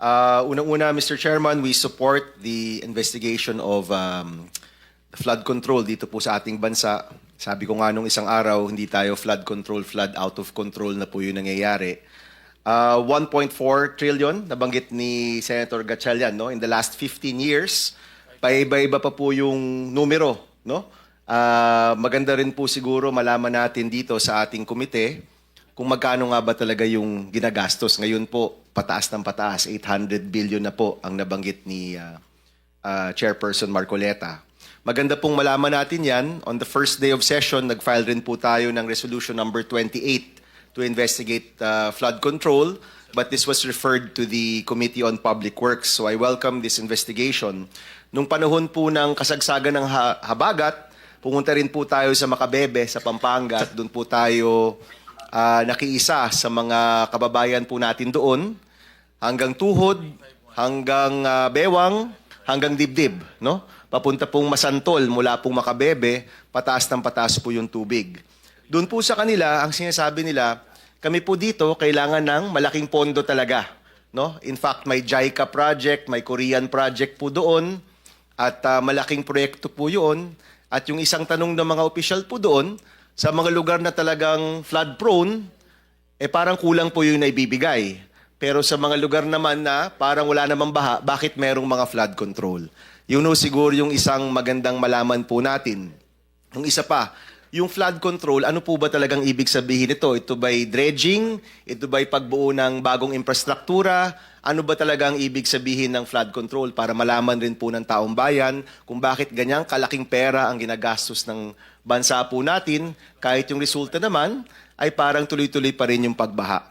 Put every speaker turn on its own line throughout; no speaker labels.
Uh, Unang-una, Mr. Chairman, we support the investigation of um, flood control dito po sa ating bansa. Sabi ko nga nung isang araw, hindi tayo flood control, flood out of control na po yung nangyayari. Uh, 1.4 trillion, nabanggit ni Senator Gatchalian, no? In the last 15 years, paiba-iba pa po yung numero, no? Ah, maganda rin po siguro malaman natin dito sa ating komite kung magkano nga ba talaga yung ginagastos. Ngayon po, pataas ng pataas, 800 billion na po ang nabanggit ni ah, ah, Chairperson Marcoleta. Maganda pong malaman natin yan. On the first day of session, nag-file rin po tayo ng resolution number 28 to investigate uh, flood control, but this was referred to the Committee on Public Works. So I welcome this investigation. Nung panahon po ng kasagsagan ng ha- habagat, pumunta rin po tayo sa Makabebe, sa Pampanga, at doon po tayo ah, nakiisa sa mga kababayan po natin doon, hanggang tuhod, hanggang ah, bewang, hanggang dibdib, no? Papunta pong Masantol mula pong Makabebe, pataas ng pataas po yung tubig. Doon po sa kanila, ang sinasabi nila, kami po dito kailangan ng malaking pondo talaga, no? In fact, may JICA project, may Korean project po doon at ah, malaking proyekto po 'yun. At yung isang tanong ng mga opisyal po doon, sa mga lugar na talagang flood prone, eh parang kulang po yung naibibigay. Pero sa mga lugar naman na parang wala namang baha, bakit merong mga flood control? Yun know, siguro yung isang magandang malaman po natin. Yung isa pa, yung flood control, ano po ba talagang ibig sabihin nito? Ito ba'y dredging? Ito ba'y pagbuo ng bagong infrastruktura? Ano ba talagang ibig sabihin ng flood control para malaman rin po ng taong bayan kung bakit ganyang kalaking pera ang ginagastos ng bansa po natin kahit yung resulta naman ay parang tuloy-tuloy pa rin yung pagbaha.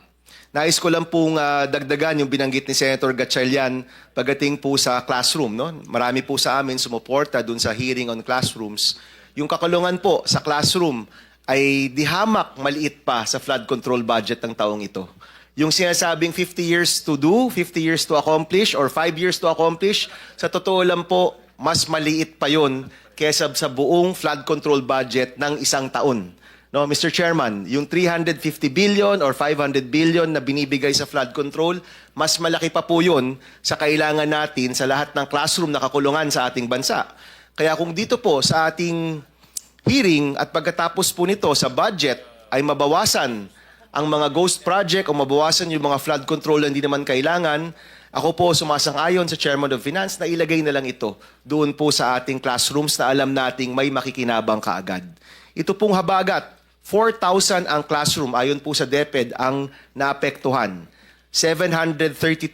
Nais ko lang pong ah, dagdagan yung binanggit ni Senator Gatchalian pagdating po sa classroom. No? Marami po sa amin sumuporta dun sa hearing on classrooms. Yung kakulungan po sa classroom ay dihamak maliit pa sa flood control budget ng taong ito. Yung sinasabing 50 years to do, 50 years to accomplish, or 5 years to accomplish, sa totoo lang po, mas maliit pa yon kesa sa buong flood control budget ng isang taon. No, Mr. Chairman, yung 350 billion or 500 billion na binibigay sa flood control, mas malaki pa po yun sa kailangan natin sa lahat ng classroom na kakulungan sa ating bansa. Kaya kung dito po sa ating hearing at pagkatapos po nito sa budget ay mabawasan ang mga ghost project o mabawasan yung mga flood control na hindi naman kailangan, ako po sumasang-ayon sa Chairman of Finance na ilagay na lang ito doon po sa ating classrooms na alam nating may makikinabang kaagad. Ito pong habagat, 4,000 ang classroom ayon po sa DepEd ang naapektuhan. 732